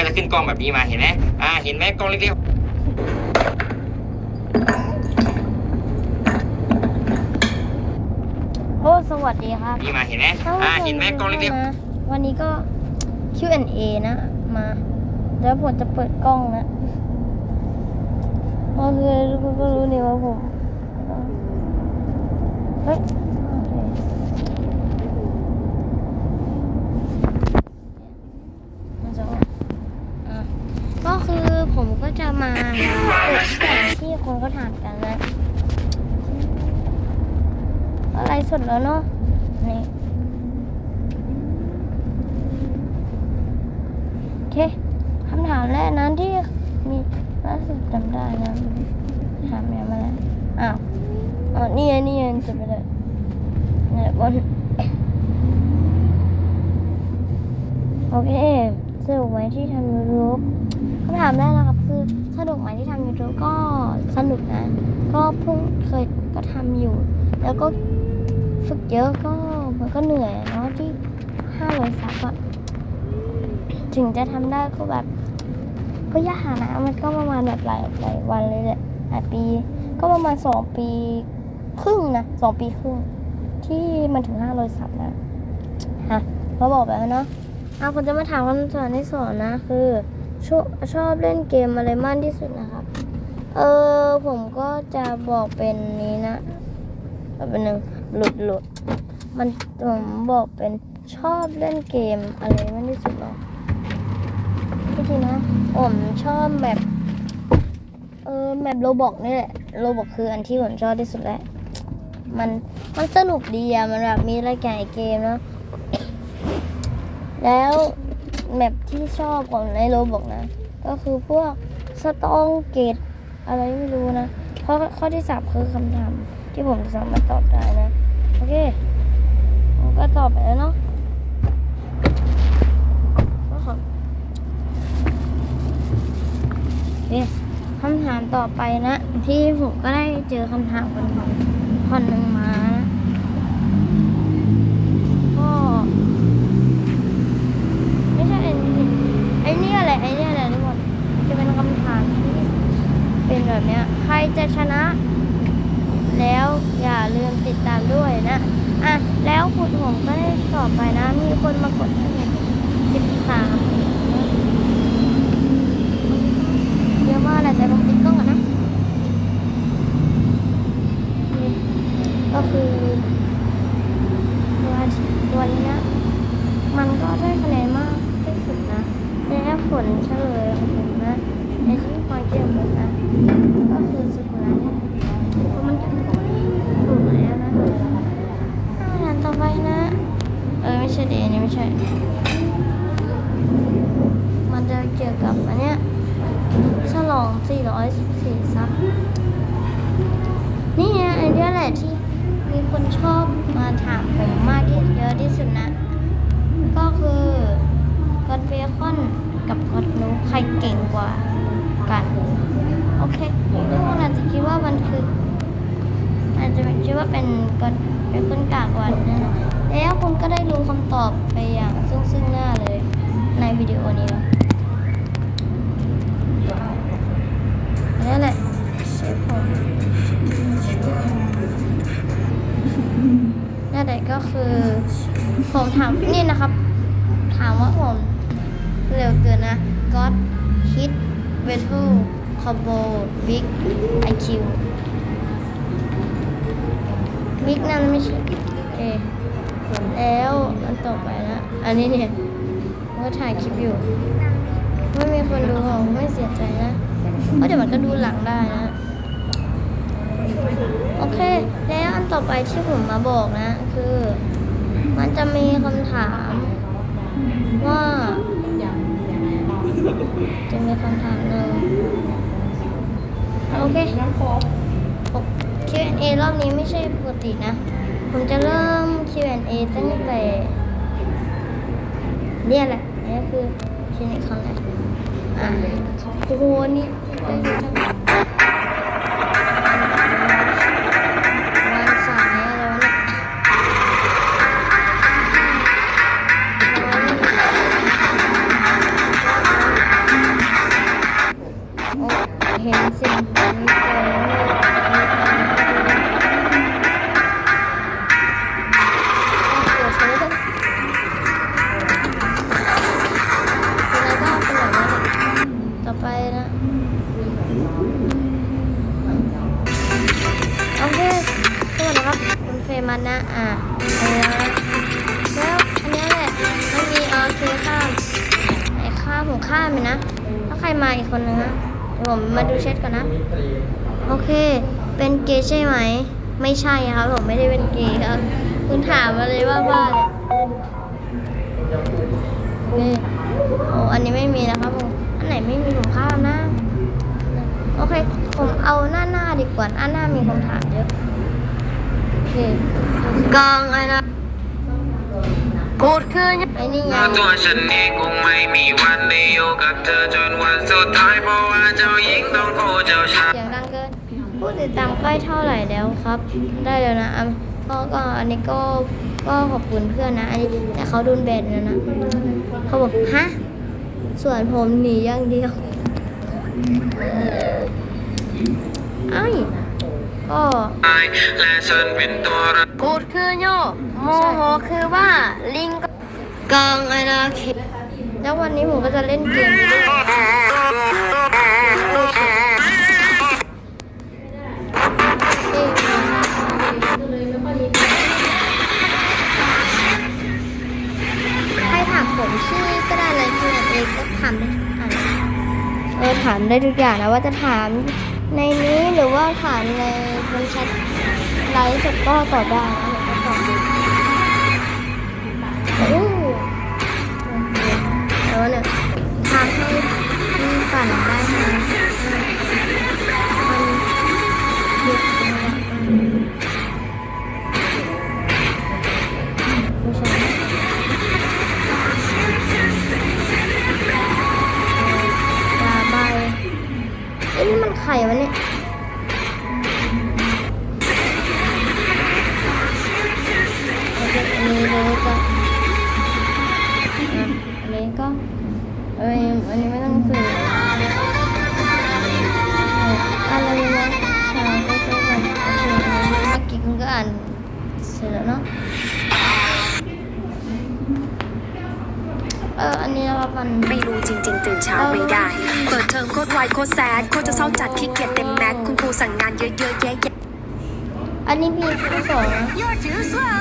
ก็จะขึ้นกล้องแบบนี้มาเห็นไหมอ่า เห็นไหมกล้องเล็กโอ้สวัสดีครับๆนี่มาเห็นไหมอ่า เห็นไหมกล้องเล็กนะวันนี้ก็ Q&A นะมาแล้วผมจะเปิดกล้องนะก็คือทุกคนก็รู้นี่ว่าผมเฮ้ยโอเคมันจะออกอะก็คือผมก็จะมาเปิดแบบ ที่คนก็ถามกันนะอะไรสดแล้วเนาะนี่โอเคคำถามแรกนั้นที่มีล่าสุดจำได้นะถามยังมาแล้วอ้าวอ๋อนี่ไงนี่ไงจะไปเลยเนี่ยบนโอเคสนุกไหมที่ทำยูทูบคำถามแรกนะครับ คือสนุกไหมที่ทำยูทูบก็สนุกนะ ก็เพิ่งเคยก็ทำอยู่ แล้วก็ฝึกเยอะก็มันก็เหนื่อยเนาะที่ห้าร้อยซับอะถึงจะทำได้ก็แบบ ก็ยากนะ มันก็ประมาณแบบหลายหลายวันเลยแหละหลายปี ก็ประมาณสองปีครึ่งนะสองปีครึ่ง ที่มันถึงห้าร้อยซับนะฮะเขาบอกแบบนั้นเนาะเอาคนจะมาถามคำถามที่สอนนะคือ ชอบชอบเล่นเกมอะไรมากที่สุดนะครับ เออผมก็จะบอกเป็นนี้นะเป็นหนึ่งหลุดหลุดมันผมบอกเป็นชอบเล่นเกมอะไรมากที่สุดหรอพี่ทีนะผมชอบแบบเออแบบโรบอกนี่แหละโรบอกคืออันที่ผมชอบที่สุดแล้วมันมันสนุกดีอะมันแบบมีหลายอย่างเกมเนาะแล้ว แบบที่ชอบของในโรบอกนะ ก็คือพวกสตองเกตอะไรไม่รู้นะข้อข้อที่สามคือคำถามที่ผมสามารถตอบได้นะ โอเคผมก็ตอบไปแล้วเนาะก็ขอโอเคคำถามต่อไปนะ ที่ผมก็ได้เจอคำถามคนคนหนึ่งมานะก็ไม่ใช่ไอ้นี่ไอ้นี่อะไรไอ้นี่อะไรทุกคนจะเป็นคำถามที่เป็นแบบเนี้ย ใครจะชนะ แล้วอย่าลืมติดตามด้วยนะ อะ แล้วคุณผมก็ได้ตอบไปนะ มีคนมากดให้สิบสามเยอะมากแหละแต่ผมปิดกล้องก่อนนะนี่ก็คือตัวตัวนี้นะ มันก็ได้คะแนนมากที่สุดนะและผลเฉลยของผมนะ ในที่ความเกี่ยวกับนะ ก็คือสุกุระเนี่ยเพราะมันถูกแล้วนะอ่านต่อไปนะ เออ ไม่ใช่เดนี่ไม่ใช่ มันจะเกี่ยวกับอันเนี้ยฉลอง 414 ซับ นี่ไงไอเดียแหละที่มีคนชอบมาถามผมมากที่เยอะที่สุดนะ ก็คือกอดเบคอนกับกอดนูใครเก่งกว่ากัน โอเคทุกคนอาจจะคิดว่ามันคืออาจจะคิดว่าเป็นกอดเป็นคนกากกว่านะ แล้วคุณก็ได้รู้คำตอบไปอย่างซึ่งซึ่งหน้าเลยในวิดีโอนี้แล้วนั่นแหละเชฟผมนั่นแหละก็คือผมถามนี่นะครับ ถามว่าผมเร็วเกินนะ God Hit Battle Combo Big IQ บิ๊กนั่นไม่ใช่โอเค แล้วอันต่อไปนะอันนี้เนี่ยผมก็ถ่ายคลิปอยู่ ไม่มีคนดูผมไม่เสียใจนะเพราะเดี๋ยวมันก็ดูหลังได้นะ โอเค แล้วอันต่อไปที่ผมมาบอกนะ คือ มันจะมีคำถามว่าจะมีคำถามหนึ่งโอเค Q&A รอบนี้ไม่ใช่ปกตินะ ผมจะเริ่ม Q&A ตั้งแต่เนี่ยแหละนี่คือคลินิกครั้งแรกอะโอ้โหนี่ได้ ผมมาดูแชทก่อนนะ โอเค เป็นเกย์ใช่ไหม ไม่ใช่ครับผมไม่ได้เป็นเกย์ครับ คุณถามมาเลยว่าบ้าเนี่ยโอเคโอ้อันนี้ไม่มีนะครับผม อันไหนไม่มีผมข้ามนะ โอเค ผมเอาหน้าหน้าดีกว่า หน้าหน้ามีคำถามเยอะโอเคกองไอ้นะ กูดคือไอ้นี่ไง ตัวฉันเองคงไม่มีวันได้อยู่กับเธอจนวันสุดท้ายเพราะว่าเจ้าหญิงต้องโคเจ้าชาย เสียงดังเกิน ผู้ติดตามใกล้เท่าไหร่แล้วครับ ได้แล้วนะอะก็ก็อันนี้ก็ก็ขอบคุณเพื่อนนะ อันนี้แต่เขาโดนแบนแล้วนะเขาบอกฮะส่วนผมหนีอย่างเดียว ไอ้ย ก็และฉันเป็นตัวร้ายกูดคือโยโมโหคือว่าลิงกองไอนาเขแล้ววันนี้ผมก็จะเล่นเกมนี้ด้วยใครถามผมชื่อก็ได้เลยคือเองก็ถามได้ทุกอันเออถามได้ทุกอย่างนะว่าจะถาม ในนี้หรือว่าถามในบนแชทไลฟ์สดก็ตอบได้นะเดี๋ยวก็ตอบดูโอ้แล้วเนี่ยทำให้มันปั่นได้ไหมมัน You're too slow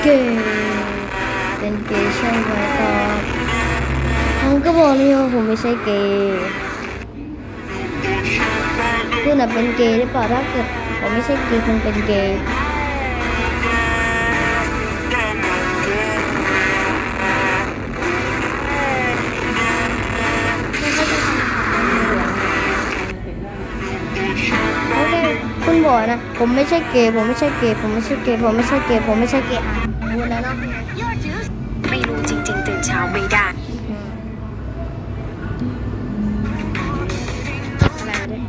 โอเคเป็นเกย์ใช่ไหมตอบผมก็บอกนี่ว่าผมไม่ใช่เกย์คุณน่ะเป็นเกย์หรือเปล่าถ้าเกิดผมไม่ใช่เกย์คุณเป็นเกย์ คุณบอกนะ ผมไม่ใช่เกย์ผมไม่ใช่เกย์ผมไม่ใช่เกย์ผมไม่ใช่เกย์ผมไม่ใช่เกย์อะพูดแล้วเนาะไม่รู้จริงๆตื่นเช้าไม่ได้อะไรเนี่ย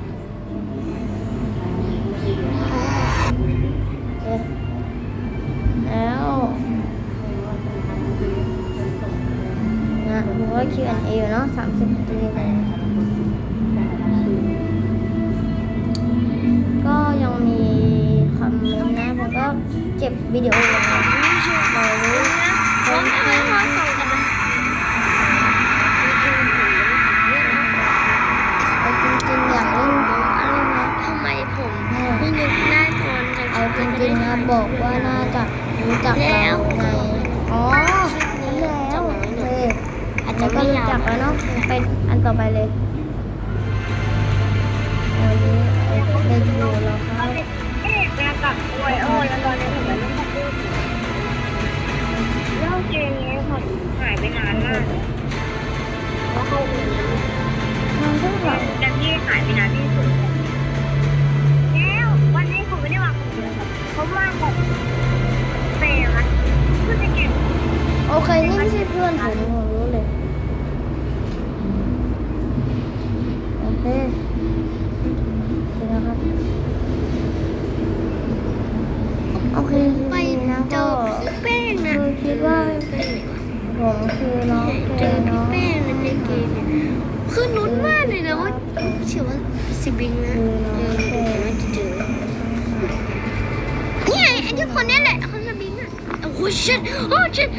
เอ๊ะแล้วนะผมว่า Q&A อยู่เนาะสามสิบนาที เื่อนผมรู้เลย โอเคโอเคไปนะเจก็อพี่เป้งนะคือคิดว่าผมคือน้องเจอพี่เป้งในเกมเนี่ยคือนุ้นมากเลยนะว่าเชื่อว่าสิบิงนะเออเดี๋ว่าจะเจอเนี่ยไอ้ที่คนนี้ยแหละคนสิบิงอะโอ้ชิดโอ้ชิด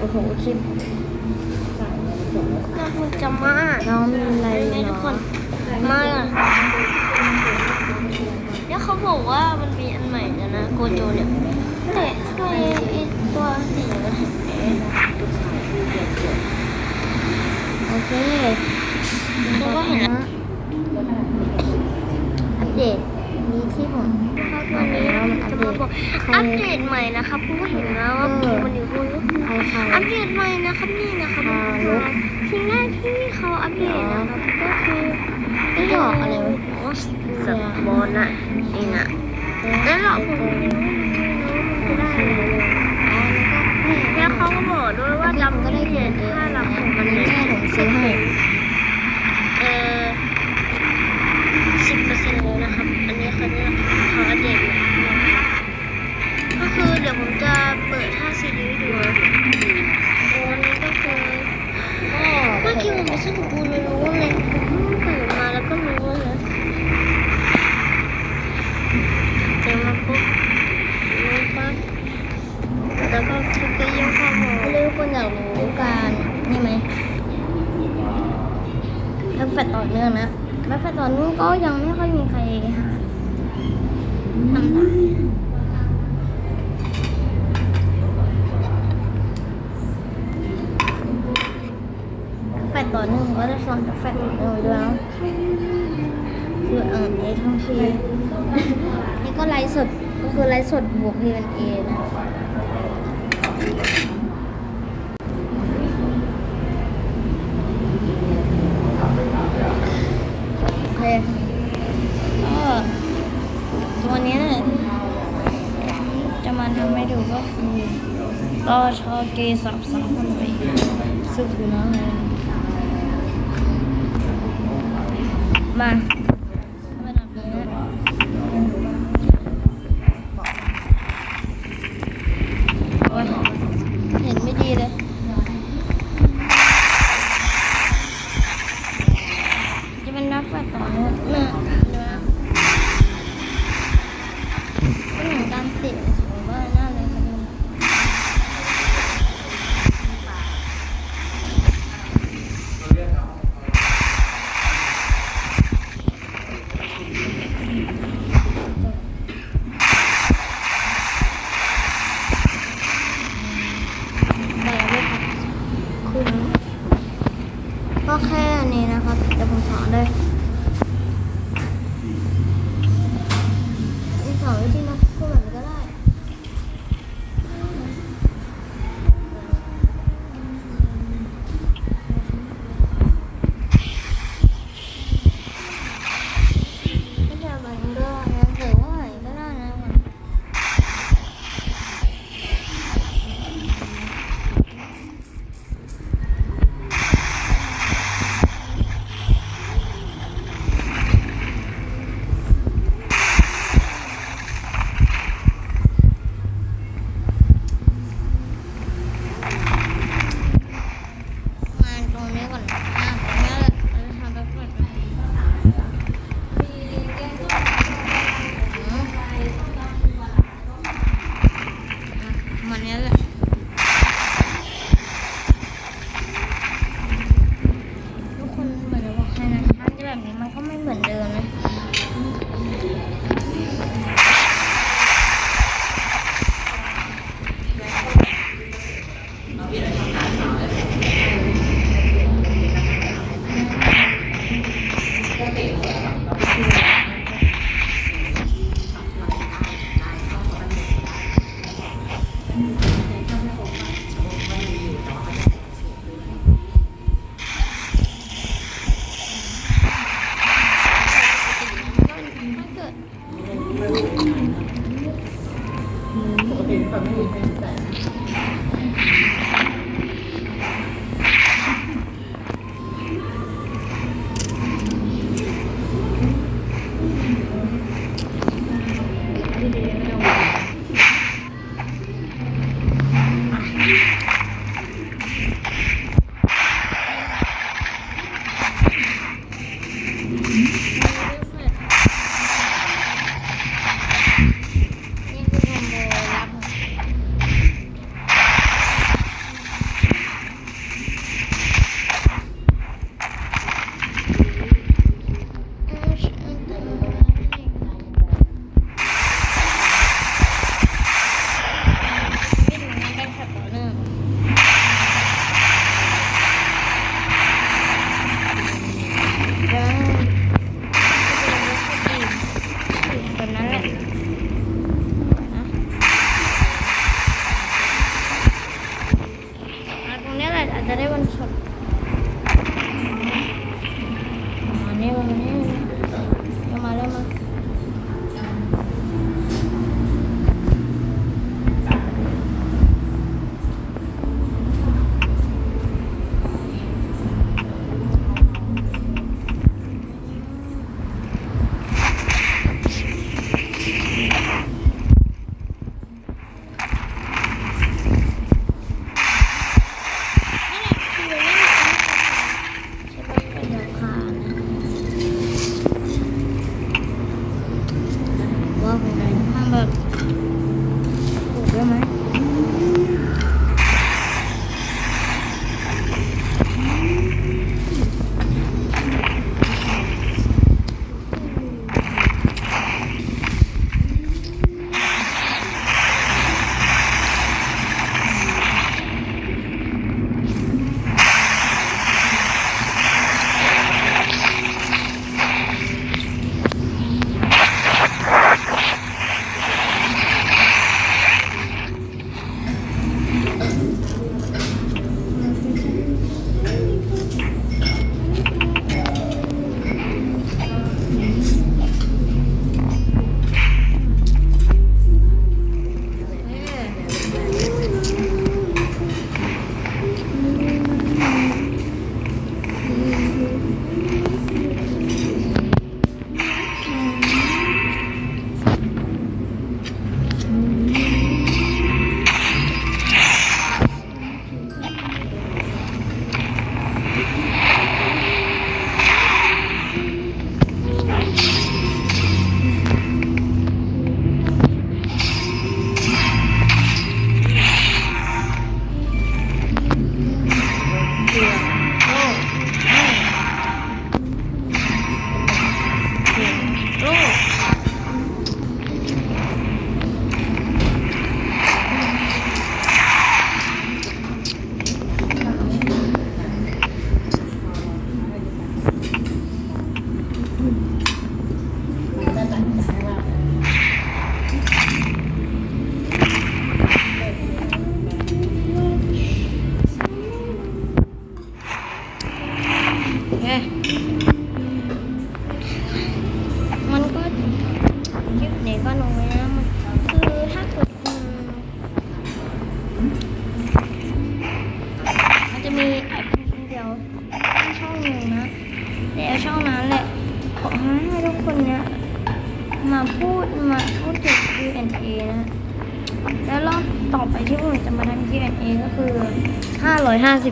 โอ้โหคลิปก็คงจะมาน้องมีอะไรทุกคนมาแล้วเขาบอกว่ามันมีอันใหม่แล้วนะโกโจเนี่ยแต่ด้วยไอ้ตัวสีเหลืองโอเคแล้วก็เห็นแล้วอัปเดต นี้ที่ผมครับวันนี้เราจะมาบอกอัปเดตใหม่นะครับคุณก็เห็นแล้วว่าเพลงมันอยู่บนอัปเดตใหม่นะครับนี่นะครับเพลงแรกที่เขาอัปเดตนะครับก็คือไม่หลอกอะไรวะสับบอลน่ะนี่นะแล้วหลอกผมแล้วเขาก็บอกด้วยว่าจำก็ได้เรียนถ้าเรามันแม่ผมซื้อให้ ฟ์สดก็คือไลฟ์สดบวก P&A นะโอเคก็ตัวนี้จะมาทำให้ดูก็คือก็ชอเกสับสามคนไปสึกอยู่นะเลยมามา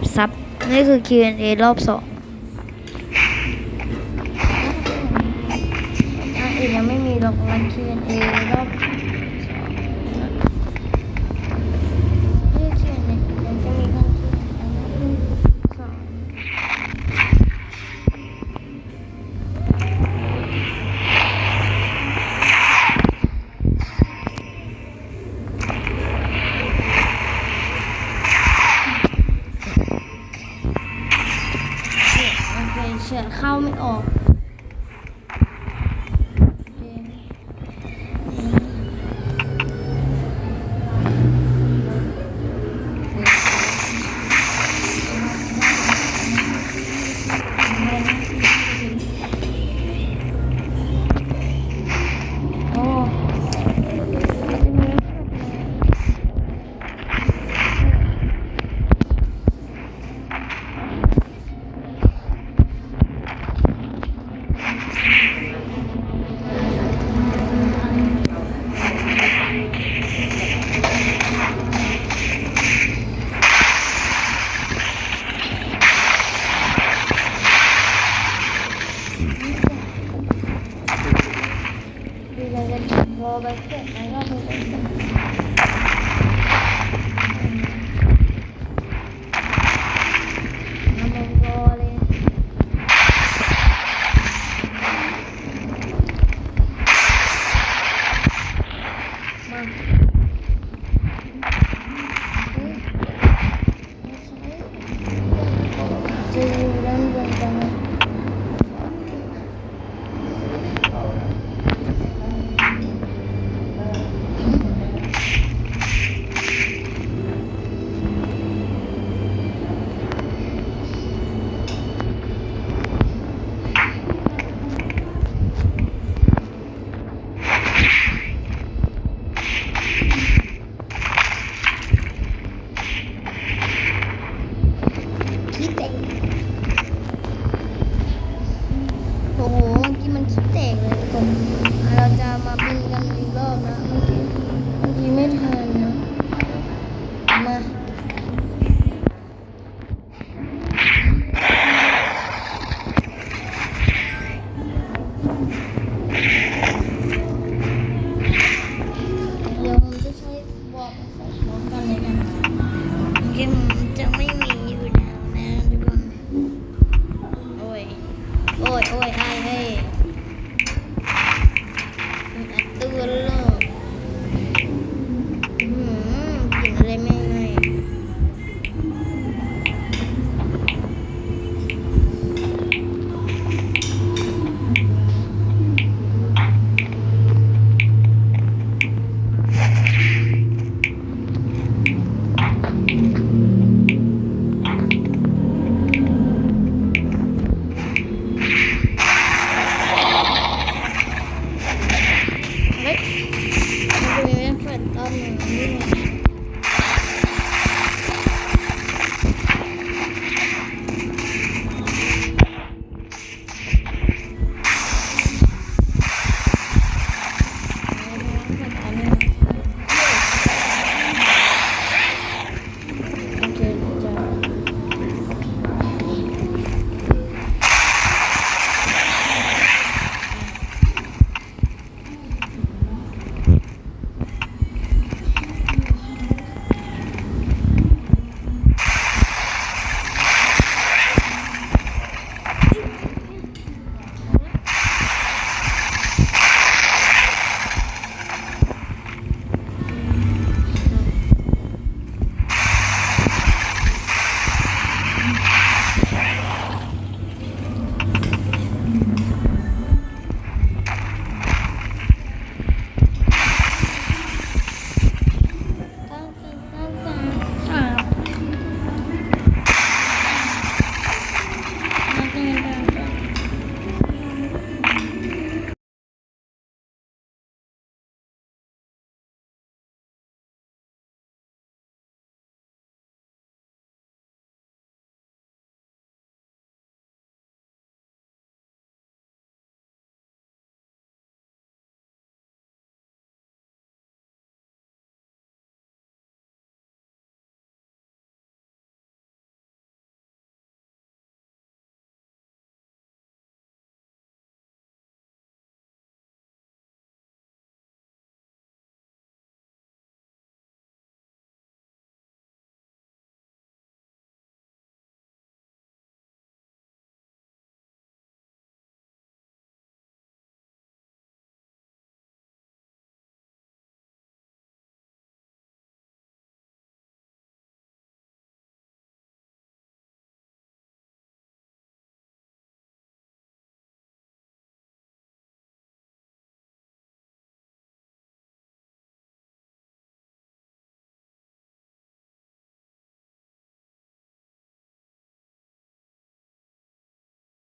50 ซับ นี่คือ Q&A รอบ 2